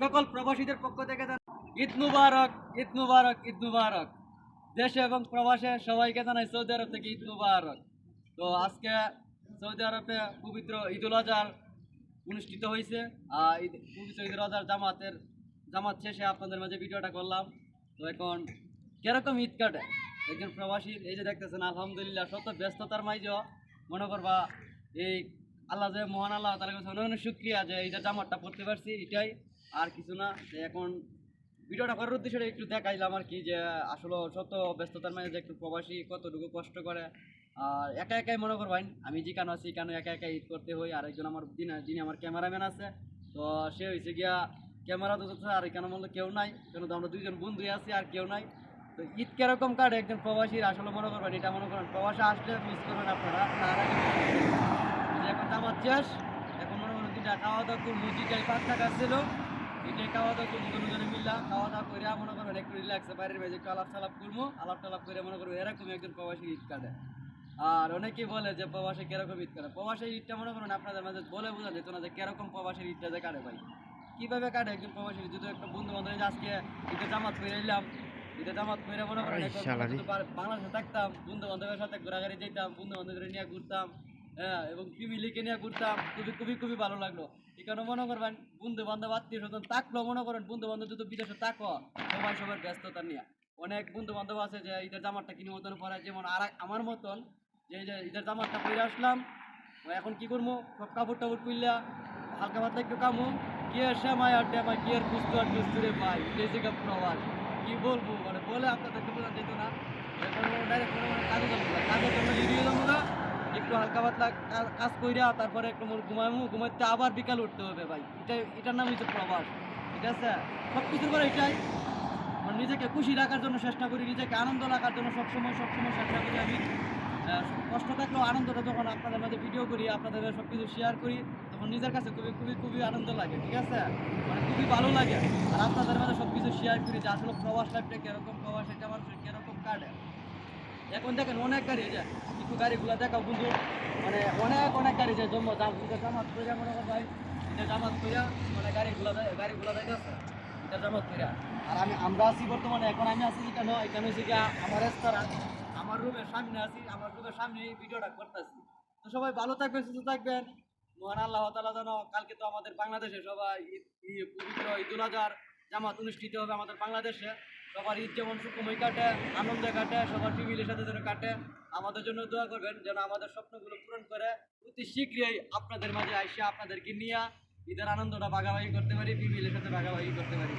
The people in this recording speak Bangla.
সকল প্রবাসীদের পক্ষ থেকে ঈদ মুবারক ঈদ মুবারক ঈদ মুবারক। দেশে এবং প্রবাসে সবাইকে জানাই সৌদি আরব থেকে ঈদ মুবারক। তো আজকে সৌদি আরবে পবিত্র ঈদুল আজহার অনুষ্ঠিত হয়েছে। আর ঈদ পবিত্র ঈদুল আজহার জামাতের জামাত শেষে আপনাদের মাঝে ভিডিওটা করলাম। তো এখন কীরকম ঈদ কাটে? একজন প্রবাসীর এই যে দেখতেছেন, আলহামদুলিল্লাহ, শত ব্যস্ততার মাঝেও মনে করবা, এই আল্লাহ যে মহান আল্লাহ কাছে অনেক অনেক শুক্রিয়া যে এইটা জামাতটা পড়তে পারছি, এটাই আর কিছু না, যে এখন ভিডিওটা করার উদ্দেশ্যে একটু দেখাইলাম আর কি, যে আসলে শত ব্যস্ততার মাঝে যে একটু প্রবাসী কতটুকু কষ্ট করে। আর একা একাই মনে করবেন আমি যেখানে আছি কেন একা একা ঈদ করতে হই আর একজন আমার দিন, যিনি আমার ক্যামেরাম্যান আছে, তো সে হয়েছে গিয়া ক্যামেরা তো আর কেন মনে কেউ নাই, কেন তো আমরা দুইজন বন্ধুই আছি, আর কেউ নাই। তো ঈদ কীরকম কাটে একজন প্রবাসীর? আসলে মনে করবেন, এটা মনে করেন, প্রবাসে আসলে মিস করবেন আপনারা যে এখন আমার শেষ, এখন মনে করেন দুইটা খাওয়া দাওয়া করব দুইটাই পাঁচ টাকা ছিল খাওয়া দাওয়া করব দুজনে মিললাম খাওয়া দাওয়া করে মনে একটু রিল্যাক্সে বাইরের বাইরে একটু আলাপ সালাপ করব আলাপ টালাপ করে মনে করব এরকম একজন প্রবাসী ঈদ কাটে। আর অনেকেই বলে যে প্রবাসে কীরকম ঈদ কাটে? প্রবাসের ঈদটা মনে করেন আপনাদের মাঝে বলে বোঝা যেত না যে কীরকম প্রবাসের ঈদটা যে কাটে ভাই। কীভাবে কাটে? একজন প্রবাসী যদি একটা বন্ধু বান্ধব যে আজকে ঈদে জামাত করে এলাম ঈদে জামাত করে মনে করেন বাংলাদেশে থাকতাম বন্ধু বান্ধবের সাথে ঘোরাঘুরি যেতাম বন্ধু বান্ধবের নিয়ে ঘুরতাম হ্যাঁ এবং লিখে নিয়ে ঘুরতাম, খুবই খুবই খুবই ভালো লাগল। এখানে মনে করবেন বন্ধু বান্ধব আত্মীয় স্বজন থাকলেও মনে করেন বন্ধু বান্ধব যদি বিদেশে থাকো, সবাই সবার ব্যস্ততা নিয়ে। অনেক বন্ধু বান্ধব আছে যে ঈদের জামারটা কিনে মতন পরে যেমন আর আমার মতন যে ঈদের জামারটা পরে আসলাম এখন কি করব? সব কাপড় টাপড় খুললা হালকা পাতলা একটু কামু, কি আর শ্যামাই আর ড্যামাই কি আর বুঝতে আর বুঝতে রে ভাই এই জায়গা প্রবাস। কি বলব? মানে বলে আপনাদেরকে বোঝা যেত না। এখন ডাইরেক্ট কাজে হালকা পাতলা কাজ কইরা তারপরে একটু ঘুমাইমু, ঘুমাইতে আবার বিকাল উঠতে হবে ভাই। এটা এটার নাম হচ্ছে প্রবাস, ঠিক আছে? সব কিছুর পরে এটাই। মানে নিজেকে খুশি রাখার জন্য চেষ্টা করি, নিজেকে আনন্দ রাখার জন্য সবসময় সবসময় চেষ্টা করি আমি। কষ্ট থাকলেও আনন্দটা যখন আপনাদের মাঝে ভিডিও করি, আপনাদের সব কিছু শেয়ার করি, তখন নিজের কাছে খুবই খুবই খুবই আনন্দ লাগে, ঠিক আছে? মানে খুবই ভালো লাগে। আর আপনাদের মাঝে সব কিছু শেয়ার করি যে আসলে প্রবাস লাইফটা কীরকম, প্রবাস এটা মানুষের কীরকম কাটে। এখন দেখেন অনেক গাড়ি এই যে, একটু গাড়িগুলো দেখাও বন্ধু। মানে অনেক অনেক গাড়ি যে জন্ম জামাত কইরা মনে ভাই জামাত কইরা মানে গাড়িগুলো গাড়িগুলো এটা জামাত কইরা আর আমি, আমরা আছি বর্তমানে, এখন আমি আছি যেখানে এখানে হচ্ছে গিয়া আমার রেস্তোরাঁ আমার রুমের সামনে আছি, আমার রুমের সামনে এই ভিডিওটা করতেছি। তো সবাই ভালো থাকবেন, সুস্থ থাকবেন। মহান আল্লাহ তালা যেন, কালকে তো আমাদের বাংলাদেশে সবাই পবিত্র ঈদুল আজহার জামাত অনুষ্ঠিত হবে আমাদের বাংলাদেশে। সবার ঈদ যেমন সুকুময় কাটে, আনন্দে কাটে, সবার ফ্যামিলির সাথে যেন কাটে, আমাদের জন্য দোয়া করবেন যেন আমাদের স্বপ্নগুলো পূরণ করে অতি শীঘ্রই আপনাদের মাঝে আইসে আপনাদেরকে নিয়ে ঈদের আনন্দটা ভাগাভাগি করতে পারি, ফ্যামিলির সাথে ভাগাভাগি করতে পারি।